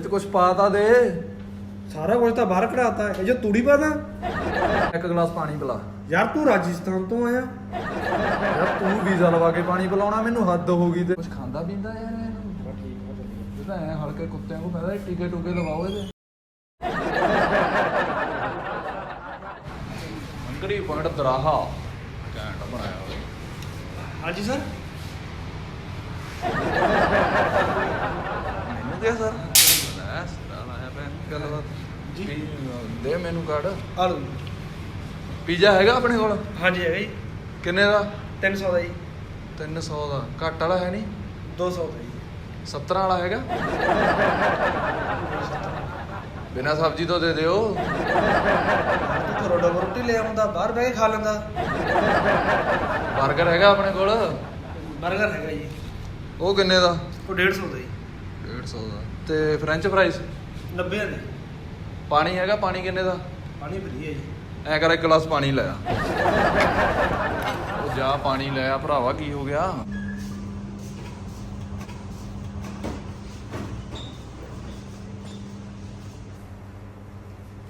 ਵਿੱਚ ਕੁਝ ਪਾ ਤਾਂ ਦੇ। ਸਾਰਾ ਕੁਝ ਤਾਂ ਬਾਹਰ ਕਢਾਤਾ। ਇਹ ਜੋ ਤੂੜੀ ਪਾਦਾ ਇੱਕ ਗਲਾਸ ਪਾਣੀ ਪਿਲਾ। ਯਾਰ ਤੂੰ ਰਾਜਸਥਾਨ ਤੋਂ ਆਇਆ। ਯਾਰ ਤੂੰ ਵੀਜ਼ਾ ਲਵਾ ਕੇ ਪਾਣੀ ਪਿਲਾਉਣਾ ਮੈਨੂੰ ਹੱਦ ਹੋ ਗਈ ਤੇ। ਕੁਝ ਖਾਂਦਾ ਪੀਂਦਾ ਯਾਰ ਇਹਨੂੰ ਇਹ ਤਾਂ ਐ ਹਲਕੇ ਕੁੱਤਿਆਂ ਨੂੰ ਕਹਿੰਦਾ ਟੀਕੇ ਟੂਕੇ ਲਵਾਓ ਇਹਦੇ। ਅੰਗਰੀ ਪੁਆਇੰਟ ਦਰਾਹਾ। ਘੈਂਟ ਬਣਾਇਆ ਹੋਇਆ ਹਾਂਜੀ ਸਰ? ਮੈਨੂੰ ਕਿਹਾ ਸਰ? ਗੱਲਬਾਤ। ਜੀ। ਦੇ ਮੈਨੂੰ ਕਾਰਡ ਆ ਲਓ। ਪੀਜ਼ਾ ਹੈਗਾ ਆਪਣੇ ਕੋਲ? ਹਾਂਜੀ ਹੈਗਾ ਜੀ। ਕਿੰਨੇ ਦਾ? 300 ਦਾ ਜੀ। 300 ਦਾ। ਘੱਟ ਵਾਲਾ ਹੈ ਨਹੀਂ? 200 ਦਾ ਜੀ। 70 ਵਾਲਾ ਹੈਗਾ? ਬਿਨਾ ਸਬਜ਼ੀ ਤੋਂ ਦੇ ਦਿਓ। ਘਰੋਂ ਡਬਲ ਰੋਟੀ ਲੈ ਆਉਂਦਾ ਬਾਹਰ ਬਹਿ ਕੇ ਖਾ ਲੈਂਦਾ। 버ਗਰ ਹੈਗਾ ਆਪਣੇ ਕੋਲ? 버ਗਰ ਹੈਗਾ ਜੀ। ਉਹ ਕਿੰਨੇ ਦਾ? ਉਹ 150 ਦਾ ਜੀ। 150 ਦਾ। ਤੇ ਫ੍ਰੈਂਚ ਫਰਾਈਜ਼? 90 ਦਾ ਜੀ ਪਾਣੀ ਹੈਗਾ ਪਾਣੀ ਕਿੰਨੇ ਦਾ? ਪਾਣੀ ਵਧੀਆ ਜੀ। ਐ ਕਰ ਇੱਕ ਗਲਾਸ ਪਾਣੀ ਲੈ ਆ। ਉਹ ਜਾ ਪਾਣੀ ਲੈ ਆ ਭਰਾਵਾ ਕੀ ਹੋ ਗਿਆ?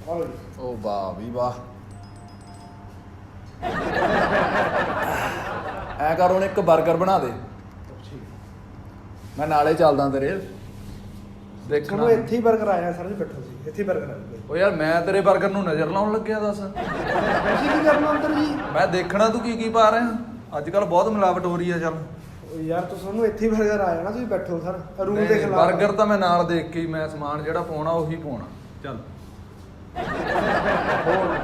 ਜੀ। ਉਹ ਵਾਹ ਵੀ ਵਾਹ। ਐ ਕਰ ਉਹਨੇ ਇੱਕ 버ਗਰ ਬਣਾ ਦੇ। ਮੈਂ ਨਾਲੇ ਚੱਲਦਾ ਤੇਰੇ। ਦੇਖਣਾ ਉਹ ਇੱਥੇ ਹੀ 버ਗਰ ਆਇਆ ਸਰ ਜੀ ਬੈਠੋ ਜੀ ਇੱਥੇ 버ਗਰ ਆ। ਗਿਆ ਓ ਯਾਰ ਮੈਂ ਤੇਰੇ 버ਗਰ ਨੂੰ ਨਜ਼ਰ ਲਾਉਣ ਲੱਗਿਆ ਦੱਸ। ਵੈਸੇ ਕੀ ਕਰਨਾ ਅੰਦਰ ਜੀ? ਮੈਂ ਦੇਖਣਾ ਤੂੰ ਕੀ ਕੀ ਪਾ ਰਿਹਾ? ਅੱਜ ਕੱਲ ਬਹੁਤ ਮਿਲਾਵਟ ਹੋ ਰਹੀ ਆ ਚੱਲ। ਯਾਰ ਤੁਸੀਂ ਤੁਹਾਨੂੰ ਇੱਥੇ ਹੀ 버ਗਰ ਆ ਜਾਣਾ ਤੁਸੀਂ ਬੈਠੋ ਸਰ ਰੂਲ ਦੇ ਖਿਲਾਫ 버ਗਰ ਤਾਂ ਮੈਂ ਨਾਲ ਦੇਖ ਕੇ ਹੀ ਮੈਂ ਸਮਾਨ ਜਿਹੜਾ ਪਾਉਣਾ ਉਹੀ ਪਾਉਣਾ। ਚੱਲ। ਹੋਰ।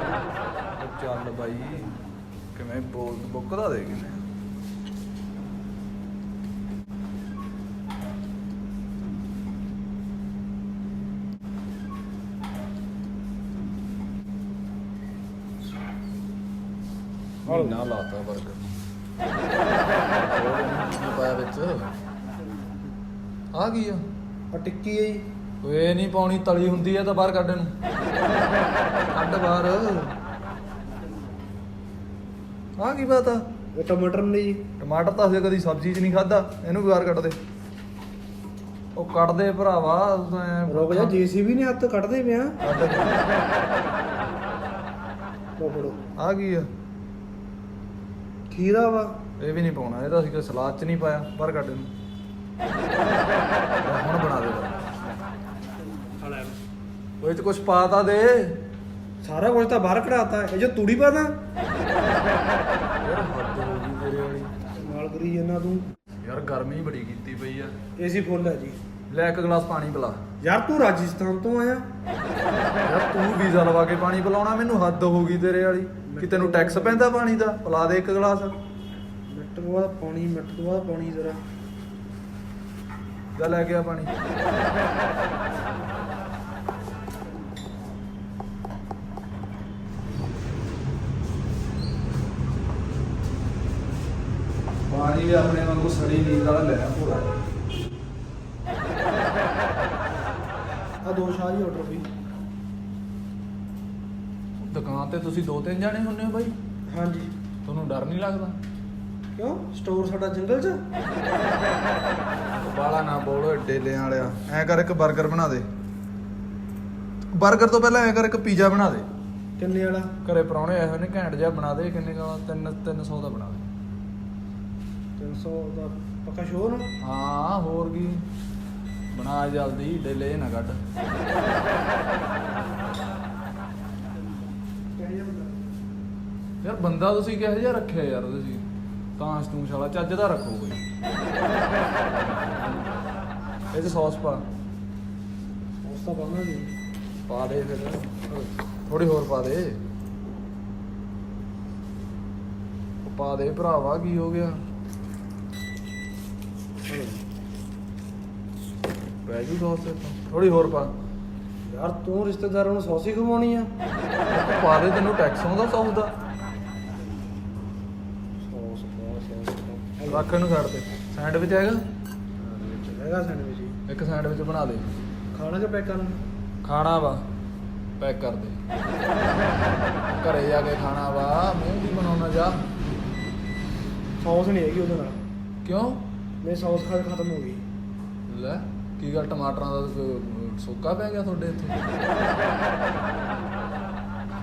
ਚੱਲ ਬਾਈ ਕਿਵੇਂ ਬੋਲ ਬੁੱਕ ਦਾ ਦੇ ਕਿਵੇਂ? ਮਹੀਨਾ ਲਾਤਾ 버ਗਰ ਕੀ ਪਾਇਆ ਵਿੱਚ ਆ ਗਈ ਆ। ਆ ਟਿੱਕੀ ਹੈ ਓਏ ਨਹੀਂ ਪਾਉਣੀ ਤਲੀ ਹੁੰਦੀ ਆ ਤਾਂ ਬਾਹਰ ਕੱਢ ਨੂੰ ਕੱਢ ਬਾਹਰ। ਆ ਕੀ ਬਾਤ ਆ। ਇਹ ਟਮਾਟਰ ਨੇ ਜੀ। ਟਮਾਟਰ ਤਾਂ ਅਸੀਂ ਕਦੀ ਸਬਜ਼ੀ 'ਚ ਨਹੀਂ ਖਾਦਾ ਇਹਨੂੰ ਵੀ ਬਾਹਰ ਕੱਢ ਦੇ। ਉਹ ਕੱਢ ਦੇ ਭਰਾਵਾ ਰੁਕ ਜਾ ਜੀਸੀਬੀ ਨੇ ਹੱਥ ਕੱਢਦੇ ਪਿਆ। ਆ ਕੀ ਆ। ਖੀਰਾ ਵਾ? ਇਹ ਵੀ ਨਹੀਂ ਪਾਉਣਾ ਇਹ ਤਾਂ ਅਸੀਂ ਕੋਈ ਸਲਾਦ 'ਚ ਨਹੀਂ ਪਾਇਆ ਬਾਹਰ ਕੱਢ ਨੂੰ ਹੁਣ ਬਣਾ ਦੇ। ਆ ਲੈ ਉਹ 'ਚ ਕੁਝ ਪਾ ਤਾਂ ਦੇ। ਸਾਰਾ ਕੁਝ ਤਾਂ ਬਾਹਰ ਕਢਾਤਾ ਇਹ ਜੋ ਤੂੜੀ ਪਾਦਾ ਯਾਰ ਹੱਦ ਹੋ ਗਈ ਤੇਰੇ ਵਾਲੀ। ਨਾਲ ਕਰੀ ਜਾਂਦਾ ਤੂੰ। ਯਾਰ ਗਰਮੀ ਬੜੀ ਕੀਤੀ ਪਈ ਆ। ਏਸੀ ਫੁੱਲ ਹੈ ਜੀ। ਲੈ ਇੱਕ ਗਲਾਸ ਪਾਣੀ ਪਿਲਾ। ਯਾਰ ਤੂੰ ਰਾਜਸਥਾਨ ਤੋਂ ਆਇਆ। ਯਾਰ ਤੂੰ ਵੀਜ਼ਾ ਲਵਾ ਕੇ ਪਾਣੀ ਪਿਲਾਉਣਾ ਮੈਨੂੰ ਹੱਦ ਹੋ ਗਈ ਤੇਰੇ ਵਾਲੀ। ਕਿ ਤੈਨੂੰ ਟੈਕਸ ਪੈਂਦਾ ਪਾਣੀ ਦਾ? ਪਿਲਾ ਦੇ ਇੱਕ ਗਲਾਸ। ਮਿੰਟ ਤੋਂ ਬਾਅਦ ਪਾਣੀ ਮਿੰਟ ਤੋਂ ਬਾਅਦ ਪਾਣੀ ਜ਼ਰਾ। ਜਾ ਲੈ ਕੇ ਆ ਪਾਣੀ। ਪਾਣੀ ਵੀ ਆਪਣੇ ਵਾਂਗੂ ਸੜੀ ਨੀਂਦ ਵਾਲਾ ਲੈ ਆ ਪੂਰਾ ਆ ਦੋ ਸ਼ਾਹੀ ਆਰਡਰ ਵੀ। ਦੁਕਾਨ ਤੇ ਤੁਸੀਂ ਦੋ ਤਿੰਨ ਜਾਣੇ ਹੁੰਨੇ ਹੋ ਬਾਈ? ਹਾਂਜੀ। ਤੁਹਾਨੂੰ ਡਰ ਨਹੀਂ ਲੱਗਦਾ? ਕਿਉਂ? ਸਟੋਰ ਸਾਡਾ ਜੰਗਲ 'ਚ? ਬਾਲਾ ਨਾ ਬੋਲੋ ਡੇਲੇ ਵਾਲਿਆ। ਐ ਕਰ ਇੱਕ 버ਗਰ ਬਣਾ ਦੇ। 버ਗਰ ਤੋਂ ਪਹਿਲਾਂ ਐ ਕਰ ਇੱਕ ਪੀਜ਼ਾ ਬਣਾ ਦੇ। ਕਿੰਨੇ ਵਾਲਾ? ਘਰੇ ਪਰੌਣੇ ਆਏ ਹੋਏ ਨੇ ਘੈਂਟ ਜਿਹਾ ਬਣਾ ਦੇ ਕਿੰਨੇ ਦਾ 3 300 ਦਾ ਬਣਾ ਦੇ। 300 ਦਾ ਪੱਕਾ ਸ਼ੋਰ ਨਾ? ਹਾਂ ਹੋਰ ਕੀ? ਬਣਾ ਜਲਦੀ ਡੇਲੇ ਨਾ ਕੱਢ ਯਾਰ ਬੰਦਾ ਤੁਸੀਂ ਕਿਹੋ ਜਿਹਾ ਰੱਖਿਆ ਯਾਰ ਤੁਸੀਂ? ਤਾਂ ਸਟੂਸ਼ ਵਾਲਾ ਚੱਜ ਦਾ ਰੱਖੋ ਕੋਈ। ਇਹ ਤੇ ਸੌਸ ਪਾ। ਉਸ ਤਾਂ ਪਾਉਣਾ ਨਹੀਂ ਪਾ ਦੇ ਫਿਰ। ਥੋੜੀ ਹੋਰ ਪਾ ਦੇ। ਪਾ ਦੇ ਭਰਾਵਾ ਕੀ ਹੋ ਗਿਆ? ਪੈ ਜੂ ਸੌਸ ਥੋੜੀ ਹੋਰ ਪਾ। ਯਾਰ ਤੂੰ ਰਿਸ਼ਤੇਦਾਰਾਂ ਨੂੰ ਸੌਸੀ ਖਵਾਉਣੀ ਆ? ਪਾ ਦੇ ਤੈਨੂੰ ਟੈਕਸ ਆਉਂਦਾ ਸੌਸ ਦਾ। ਸੌਸ ਸੌਸ ਰੱਖ ਇਹਨੂੰ ਛੱਡ ਦੇ ਸੈਂਡਵਿਚ ਹੈਗਾ? ਹੈਗਾ ਸੈਂਡਵਿਚ ਜੀ। ਇੱਕ ਸੈਂਡਵਿਚ ਬਣਾ ਦੇ। ਖਾਣਾ ਕਿ ਪੈਕ ਕਰਨਾ? ਖਾਣਾ ਵਾ। ਪੈਕ ਕਰ ਦੇ। ਘਰੇ ਜਾ ਕੇ ਖਾਣਾ ਵਾ। ਮੂੰਹ ਦੀ ਬਣਾਉਣਾ ਜਾ? ਸੌਸ ਨਹੀਂ ਹੈਗੀ ਉਹਦੇ ਨਾਲ। ਕਿਉਂ? ਮੇਰੀ ਸੌਸ ਖਾ ਖਤਮ ਹੋ ਗਈ। ਲੈ। ਕੀ ਗੱਲ ਟਮਾਟਰਾਂ ਦਾ ਸੋਕਾ ਪੈ ਗਿਆ ਤੁਹਾਡੇ ਇੱਥੇ?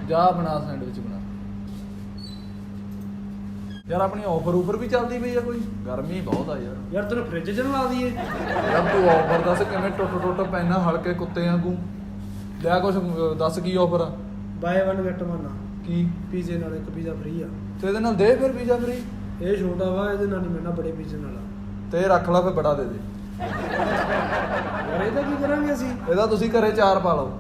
ਜਾ ਬਣਾ ਸੈਂਡਵਿਚ ਬਣਾ। ਯਾਰ ਆਪਣੀ ਆਫਰ ਉਫਰ ਵੀ ਚੱਲਦੀ ਪਈ ਆ ਕੋਈ? ਗਰਮੀ ਬਹੁਤ ਆ ਯਾਰ। ਯਾਰ ਤੈਨੂੰ ਫ੍ਰਿਜ 'ਚ ਲਾ ਦਈਏ। ਯਾਰ ਤੂੰ ਆਫਰ ਦੱਸ ਕਿਵੇਂ ਟੁੱਟ ਟੁੱਟ ਪੈਣਾ ਹਲਕੇ ਕੁੱਤੇ ਵਾਂਗੂ? ਲਿਆ ਕੁਛ ਦੱਸ ਕੀ ਆਫਰ ਆ? ਬਾਏ ਵਨ ਗੈਟ ਵਨ ਕੀ? ਪੀਜ਼ੇ ਨਾਲ ਇੱਕ ਪੀਜ਼ਾ ਫ੍ਰੀ ਆ। ਤੇ ਇਹਦੇ ਨਾਲ ਦੇ ਫਿਰ ਪੀਜ਼ਾ ਫਰੀ ਇਹ ਛੋਟਾ ਵਾ ਇਹਦੇ ਨਾਲ ਨਹੀਂ ਮਿਲਣਾ ਬੜੇ ਪੀਜ਼ੇ ਨਾਲ ਆ। ਤੇ ਰੱਖ ਲਾ ਫਿਰ ਬੜਾ ਦੇ ਦੇ। ਯਾਰ ਇਹਦਾ ਕੀ ਕਰਾਂਗੇ ਅਸੀਂ? ਇਹਦਾ ਤੁਸੀਂ ਘਰੇ ਚਾਰ ਪਾ ਲਓ।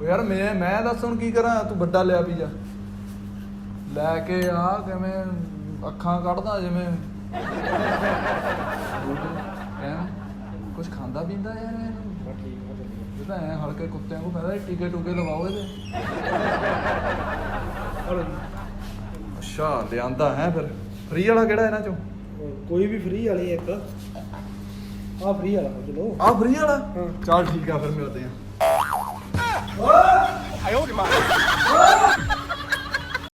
ਉਹ ਯਾਰ ਮੈਂ ਮੈਂ ਦੱਸ ਹੁਣ ਕੀ ਕਰਾਂ? ਤੂੰ ਵੱਡਾ ਲਿਆ ਪੀਜ਼ਾ ਲੈ ਕੇ ਆ ਕਿਵੇਂ ਅੱਖਾਂ ਕੱਢਦਾ ਜਿਵੇਂ। ਕਹਿ ਕੁਝ ਖਾਂਦਾ ਪੀਂਦਾ ਯਾਰ ਇਹਨੂੰ? ਠੀਕ ਆ ਚੱਲੀਏ ਇਹ ਤਾਂ ਐ ਹਲਕੇ ਕੁੱਤਿਆਂ ਨੂੰ ਫਾਇਦਾ ਟੀਕੇ ਟੂਕੇ ਲਵਾਓ ਇਹਦੇ। ਚਲੋ ਅੱਛਾ ਲਿਆਂਦਾ ਹੈ ਫਿਰ। ਫ੍ਰੀ ਵਾਲਾ ਕਿਹੜਾ ਇਹਨਾਂ ਚੋਂ? ਕੋਈ ਵੀ ਫ੍ਰੀ ਵਾਲੀ ਇੱਕ। ਆ ਫ੍ਰੀ ਵਾਲਾ ਚਲੋ। ਆ ਫ੍ਰੀ ਵਾਲਾ? ਚਲ ਠੀਕ ਆ ਫਿਰ ਮਿਲਦੇ ਆ। ਆਇਓ ਮਾਰ